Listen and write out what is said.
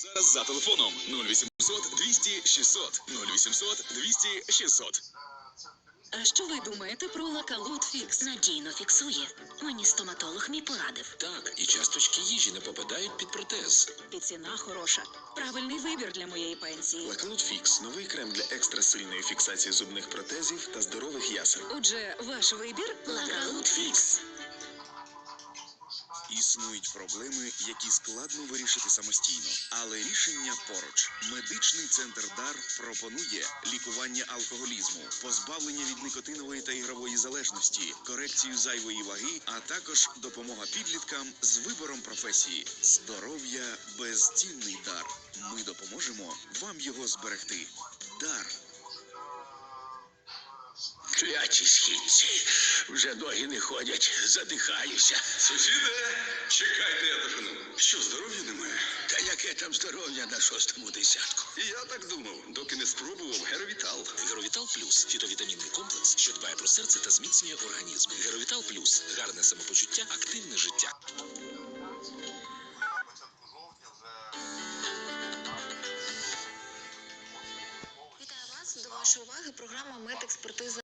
зараз за телефоном 0800 200 600 0800 200 600. А що ви думаєте про лакалут фікс? Надійно фіксує. Мені стоматолог мій порадив. Так, і часточки їжі не попадають під протез. І ціна хороша. Правильний вибір для моєї пенсії. Лакалут Фікс новий крем для екстрасильної фіксації зубних протезів та здорових ясен. Отже, ваш вибір Лакалут фікс. Існують проблеми, які складно вирішити самостійно, але рішення поруч. Медичний центр Дар пропонує лікування алкоголізму, позбавлення від никотинової та ігрової залежності, корекцію зайвої ваги, а також допомога підліткам з вибором професії. Здоров'я безцінний дар. Ми допоможемо вам його зберегти. Кляті східці. Вже ноги не ходять, задихаюся. Сусіде, чекайте, я дожену. Що, здоров'я немає? Та яке там здоров'я на шостому десятку? І я так думав, доки не спробував Геровітал. Геровітал Плюс фітовітамінний комплекс, що дбає про серце та зміцнює організм. Геровітал Плюс гарне самопочуття, активне життя. Вітаю вас до вашої уваги. Програма Медекспертиза